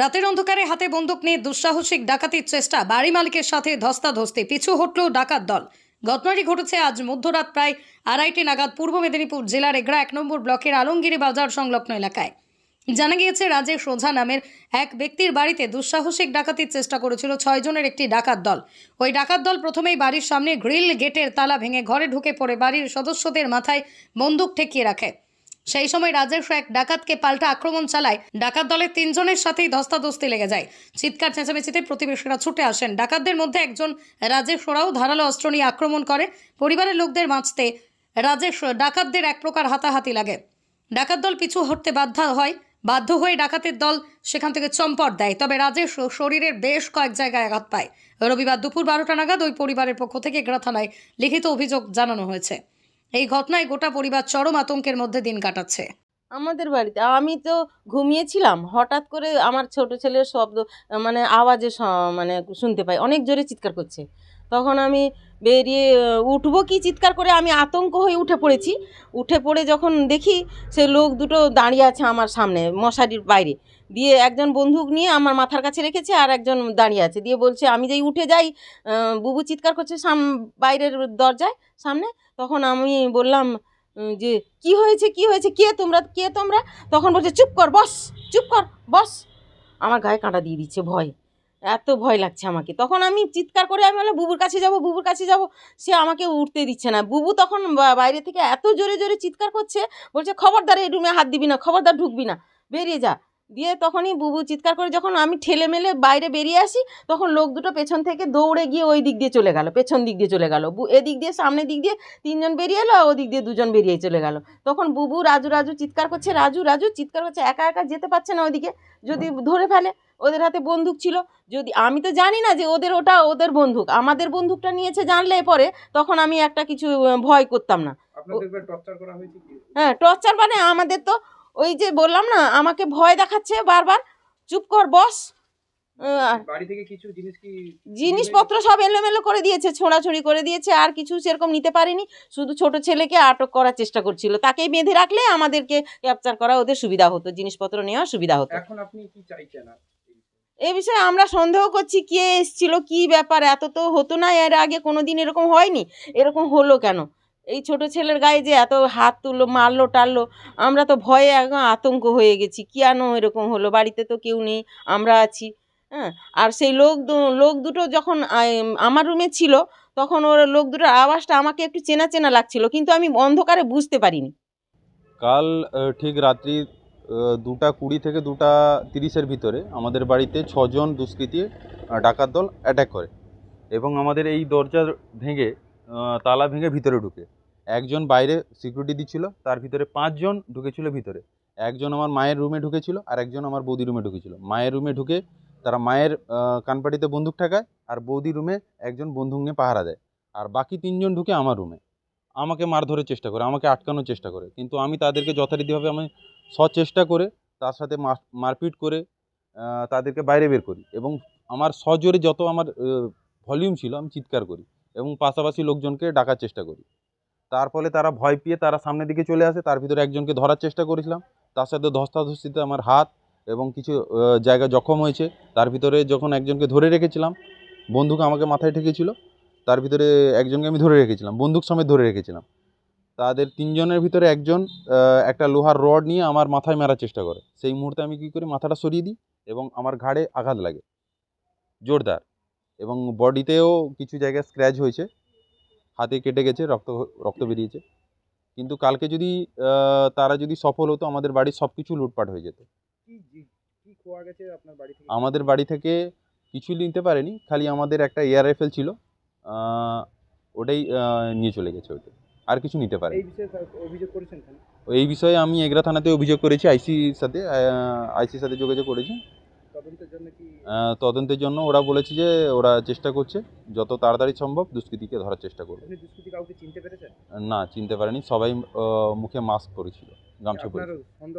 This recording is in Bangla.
রাতের অন্ধকারে হাতে বন্দুক নিয়ে দুঃসাহসিক ডাকাতির চেষ্টা। বাড়ি মালিকের সাথে ধস্তাধস্তি, পিছু হটল ডাকাত দল। ঘটনাটি ঘটেছে আজ মধ্যরাত প্রায় আড়াইটি নাগাদ পূর্ব মেদিনীপুর জেলার এগরা এক নম্বর ব্লকের আলমগিরি বাজার সংলগ্ন এলাকায়। জানা গিয়েছে রাজেশ ওঝা নামের এক ব্যক্তির বাড়িতে দুঃসাহসিক ডাকাতির চেষ্টা করেছিল ছয়জনের একটি ডাকাত দল। ওই ডাকাত দল প্রথমেই বাড়ির সামনে গ্রিল গেটের তালা ভেঙে ঘরে ঢুকে পড়ে বাড়ির সদস্যদের মাথায় বন্দুক ঠেকিয়ে রাখে। সেই সময় রাজেশ এক ডাকাতকে পাল্টা আক্রমণ চালায় ডাকাত দলের তিনজনের সাথেই ধস্তাধস্তি লেগে যায়। চিৎকার, চেঁচামেচিতে প্রতিবেশীরা ছুটে আসেন। ডাকাতদের মধ্যে একজন রাজেশ ওরাও ধারালো অস্ত্র নিয়ে আক্রমণ করে। পরিবারের লোকদের বাঁচতে রাজেশ ডাকাতদের এক প্রকার হাতাহাতি লাগে। ডাকাত দল পিছু হটতে বাধ্য হয়। বাধ্য হয়ে ডাকাতের দল সেখান থেকে চম্পট দেয়। তবে রাজেশ শরীরের বেশ কয়েক জায়গায় আঘাত পায়। রবিবার দুপুর বারোটা নাগাদ ওই পরিবারের পক্ষ থেকে এগরা থানায় লিখিত অভিযোগ জানানো হয়েছে। এই ঘটনায় গোটা পরিবার চরম আতঙ্কের মধ্যে দিন কাটাচ্ছে। আমাদের বাড়িতে আমি তো ঘুমিয়েছিলাম, হঠাৎ করে আমার ছোট ছেলের শব্দ মানে আওয়াজে মানে শুনতে পাই, অনেক জোরে চিৎকার করছে। তখন আমি বেরিয়ে উঠবো কি চিৎকার করে, আমি আতঙ্ক হয়ে উঠে পড়েছি। উঠে পড়ে যখন দেখি সে লোক দুটো দাঁড়িয়ে আছে আমার সামনে, মশারির বাইরে। দিয়ে একজন বন্দুক নিয়ে আমার মাথার কাছে রেখেছে আর একজন দাঁড়িয়ে আছে। দিয়ে বলছে, আমি যেই উঠে যাই বুবু চিৎকার করছে সাম, বাইরের দরজায়, সামনে? তখন আমি বললাম যে, কি হয়েছে কি হয়েছে? কে তোমরা কে তোমরা? তখন বলছে, চুপ কর, বস, চুপ কর, বস। আমার গায়ে কাঁটা দিয়ে দিচ্ছে ভয়। এত ভয় লাগছে আমাকে। তখন আমি চিৎকার করে আমি বললাম, বুবুর কাছে যাব, বুবুর কাছে যাব। সে আমাকে উঠতে দিচ্ছে না। বুবু তখন বাইরে থেকে এত জোরে জোরে চিৎকার করছে, বলছে, খবরদার, এই রুমে হাত দিবি না, খবরদার ঢুকবি না, বেরিয়ে যা। দিয়ে তখনই বুবু চিৎকার করে যখন আমি ঠেলে মেলে বাইরে বেরিয়ে আসি, তখন লোক দুটো পেছন থেকে দৌড়ে গিয়ে ওই দিক দিয়ে চলে গেল, পেছন দিক দিয়ে চলে গেল। এদিক দিয়ে, সামনের দিক দিয়ে তিনজন বেরিয়ে এলো, ওদিক দিয়ে দুজন বেরিয়ে চলে গেল। তখন বুবু, রাজু রাজু চিৎকার করছে, রাজু রাজু, চিৎকার করছে, একা একা যেতে পারছে না ওদিকে যদি ধরে ফেলে। ওদের হাতে বন্দুক ছিল। যদি আমি তো জানি না যে ওদের ওটা ওদের বন্দুক। আমাদের বন্দুকটা নিয়েছে জানলে পরে তখন আমি একটা কিছু ভয় করতাম না। হ্যাঁ টর্চার মানে আমাদের তো ওই যে বললাম না আমাকে ভয় দেখাচ্ছে বারবার। চুপ কর বস। জিনিসপত্র সব এলোমেলো করে দিয়েছে ছোঁড়াছুড়ি করে দিয়েছে আর কিছু সেরকম নিতে পারেনি। শুধু ছোট ছেলেকে আটক করার চেষ্টা করছিল। তাকেই বেঁধে রাখলে আমাদেরকে ক্যাপচার করা ওদের সুবিধা হতো জিনিসপত্র নেওয়া সুবিধা হতো। এখন আপনি কি চাইছেন এই বিষয়ে আমরা সন্দেহ করছি কে এসেছিল, কি ব্যাপার, এত তো হতো না, এর আগে কোনো দিন এরকম হয়নি? এরকম হলো কেন? এই ছোট ছেলের গায়ে যে এত হাত তুললো, মারলো, টারলো, আমরা তো ভয়ে একদম আতঙ্ক হয়ে গেছি, কেন এরকম হলো? বাড়িতে তো কেউ নেই, আমরা আছি হ্যাঁ? আর সেই লোক লোক দুটো যখন আমার রুমে ছিল, তখন ওর লোক দুটোর আওয়াজটা আমাকে একটু চেনা চেনা লাগছিল, কিন্তু আমি অন্ধকারে বুঝতে পারিনি। কাল ঠিক রাত্রি দুটা কুড়ি থেকে দুটা তিরিশের ভিতরে আমাদের বাড়িতে ছজন দুষ্কৃতী ডাকাত দল অ্যাটাক করে এবং আমাদের এই দরজা ভেঙে তালা ভেঙে ভিতরে ঢুকে। একজন বাইরে সিকিউরিটি দিচ্ছিল, তার ভিতরে পাঁচজন ঢুকেছিল ভিতরে। একজন আমার মায়ের রুমে ঢুকেছিল, আর একজন আমার বৌদি রুমে ঢুকেছিল। মায়ের রুমে ঢুকে তারা মায়ের কানপাটিতে বন্দুক ঠেকায়, আর বৌদি রুমে একজন বন্দুক নিয়ে পাহারা দেয়। আর বাকি তিনজন ঢুকে আমার রুমে আমাকে মারধরের চেষ্টা করে, আমাকে আটকানোর চেষ্টা করে। কিন্তু আমি তাদেরকে যথারীতিভাবে আমি সচেষ্টা করে, তার সাথে মার- মারপিট করে তাদেরকে বাইরে বের করি এবং আমার সজোরে যত আমার ভলিউম ছিল আমি চিৎকার করি এবং পাশাপাশি লোকজনকে ডাকার চেষ্টা করি। তার ফলে তারা ভয় পেয়ে তারা সামনের দিকে চলে আসে, তার ভিতরে একজনকে ধরার চেষ্টা করেছিলাম। তার সাথে ধস্তাধস্তিতে আমার হাত এবং কিছু জায়গা জখম হয়েছে। তার ভিতরে যখন একজনকে ধরে রেখেছিলাম, বন্দুক আমাকে মাথায় ঠেকেছিল। তার ভিতরে একজনকে আমি ধরে রেখেছিলাম বন্দুক সমেত ধরে রেখেছিলাম। তাদের তিনজনের ভিতরে একজন একটা লোহার রড নিয়ে আমার মাথায় মারার চেষ্টা করে। সেই মুহূর্তে আমি কী করি মাথাটা সরিয়ে দিই এবং আমার ঘাড়ে আঘাত লাগে। জোরদার। এবং বডিতেও কিছু জায়গায় স্ক্র্যাচ হয়েছে। হাতে কেটে গেছে রক্ত রক্ত বেরিয়েছে। কিন্তু কালকে যদি তারা যদি সফল হতো আমাদের বাড়ির সব কিছু লুটপাট হয়ে যেত। আমাদের বাড়ি থেকে কিছু নিতে পারেনি খালি আমাদের একটা এয়ার রাইফেল ছিল। ওটাই নিয়ে চলে গেছে ওইটা আর কিছু নিতে পারে এই বিষয়ে আমি এগরা থানাতে অভিযোগ করেছি আইসির সাথে আইসির সাথে যোগাযোগ করেছি। তদন্তের জন্য ওরা বলেছে যে ওরা চেষ্টা করছে যত তাড়াতাড়ি সম্ভব দুষ্কৃতীকে ধরার চেষ্টা করবে। না চিনতে পারেনি সবাই মুখে মাস্ক পরেছিল গামছা সন্দেহ